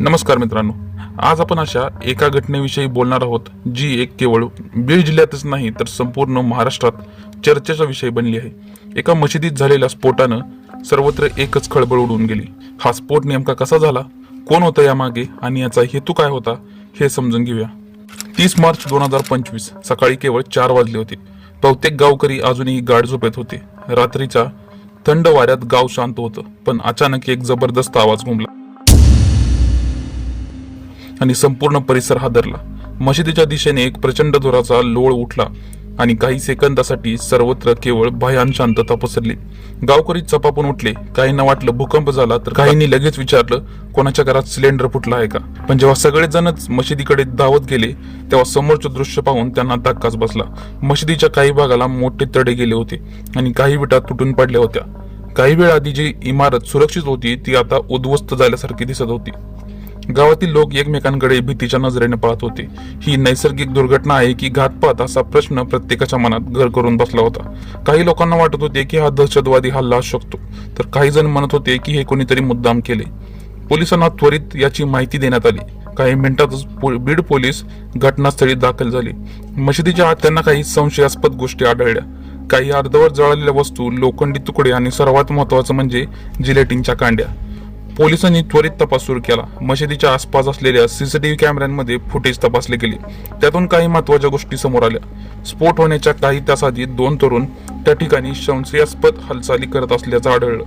नमस्कार मित्रांनो. आज आपण अशा एका घटनेविषयी बोलणार आहोत जी एक केवळ बीड जिल्ह्यातच नाही तर संपूर्ण महाराष्ट्रात चर्चेचा विषय बनली आहे. एका मशिदीत झालेल्या स्फोटानं सर्वत्र एकच खळबळ उडून गेली. हा स्फोट नेमका कसा झाला? कोण होता यामागे? आणि याचा हेतू काय होता? हे समजून घेऊया. तीस मार्च दोन हजार पंचवीस सकाळी केवळ चार वाजले होते. बहुतेक गावकरी अजूनही गाढ झोपेत होते. रात्रीचा थंड वाऱ्यात गाव शांत होतं पण अचानक एक जबरदस्त आवाज घुमला. आणि संपूर्ण परिसर हादरला. मशिदीच्या दिशेने एक प्रचंड जोराचा लोळ उठला. आणि काही सेकंदासाठी सर्वत्र केवळ भयान शांतता पसरली. गावकरी चपापून उठले. काहींना वाटलं भूकंप झाला तर काहींनी लगेच विचारलं कोणाच्या घरात सिलेंडर फुटला आहे का? पण जेव्हा सगळेजणच मशिदीकडे धावत गेले तेव्हा समोरचं दृश्य पाहून त्यांना धक्काच बसला. मशिदीच्या काही भागाला मोठे तडे गेले होते आणि काही विटा तुटून पडल्या होत्या. काही वेळ आधी जी इमारत सुरक्षित होती ती आता उद्ध्वस्त झाल्यासारखी दिसत होती. गावातील लोक एकमेकांकडे भीतीच्या नजरेने पाहत होते. ही नैसर्गिक दुर्घटना आहे की घातपात असा प्रश्न प्रत्येकाच्या मनात घर करून बसला होता. काही लोकांना वाटत होते की हा दहशतवादी हल्ला असू शकतो. तर काही जण म्हणत होते की हे कोणीतरी मुद्दाम केले. पोलिसांना त्वरित याची माहिती देण्यात आली. काही मिनिटातच पो- बीड पोलीस घटनास्थळी दाखल झाले. मशिदीच्या आत त्यांना काही संशयास्पद गोष्टी आढळल्या. काही अर्धवट जळालेल्या वस्तू लोखंडी तुकडे आणि सर्वात महत्वाचं म्हणजे जिलेटिनच्या कांड्या. पोलिसांनी त्वरित तपास सुरू केला. मशिदीच्या आसपास असलेल्या सीसीटीव्ही कॅमेऱ्यांमध्ये फुटेज तपासले गेले. त्यातून काही महत्त्वाच्या गोष्टी समोर आल्या. स्फोट होण्याच्या काही तास आधी दोन तरुण त्या ठिकाणी संशयास्पद हालचाली करत असल्याचं आढळलं.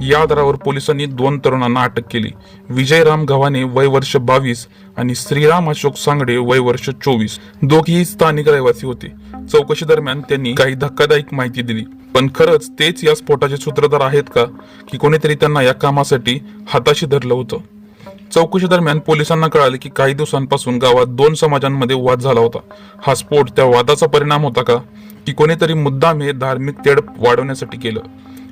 या आधारावर पोलिसांनी दोन तरुणांना अटक केली. विजयराम गव्हाणे वय वर्ष बावीस आणि श्रीराम अशोक सांगडे वय वर्ष चोवीस. दोघेही स्थानिक रहिवासी होते. चौकशी दरम्यान त्यांनी काही धक्कादायक माहिती दिली. पण खरंच तेच या स्फोटाचे सूत्रधार आहेत का? की कोणीतरी त्यांना या कामासाठी हाताशी धरलं होतं? चौकशी दरम्यान पोलिसांना कळाले की काही दिवसांपासून गावात दोन समाजांमध्ये वाद झाला होता. हा स्फोट त्या वादाचा परिणाम होता का? की कोणीतरी मुद्दाम हे धार्मिक तेढ वाढवण्यासाठी केलं?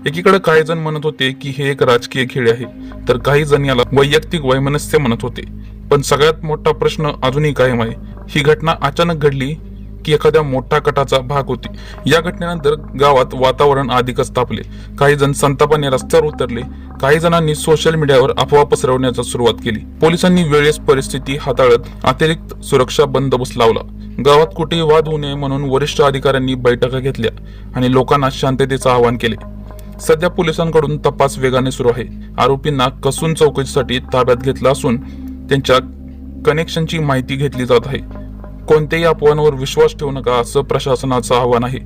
एकीकडे काही जण म्हणत होते की हे एक राजकीय खेळ आहे तर काही जण याला वैयक्तिक वैमनस्य म्हणत होते. पण सगळ्यात मोठा प्रश्न अजूनही कायम आहे. ही घटना अचानक घडली की एखाद्या मोठा कटाचा भाग होती. या घटनेनंतर गावात वातावरण अधिकच तापले. काही जण संतापाने रस्त्यावर उतरले. काही जणांनी सोशल मीडियावर अफवा पसरवण्याचा सुरुवात केली. पोलिसांनी वेळेस परिस्थिती हाताळत अतिरिक्त सुरक्षा बंदोबस्त लावला. गावात कुठेही वाद होऊ नये म्हणून वरिष्ठ अधिकाऱ्यांनी बैठका घेतल्या आणि लोकांना शांततेचं आवाहन केले. सध्या पोलिसांकडून तपास वेगाने सुरू आहे. आरोपींना कसून चौकशीसाठी ताब्यात घेतला असून त्यांच्या कनेक्शनची माहिती घेतली जात आहे. कोणत्याही अफवांवर विश्वास ठेवू नका असं प्रशासनाचं आवाहन आहे.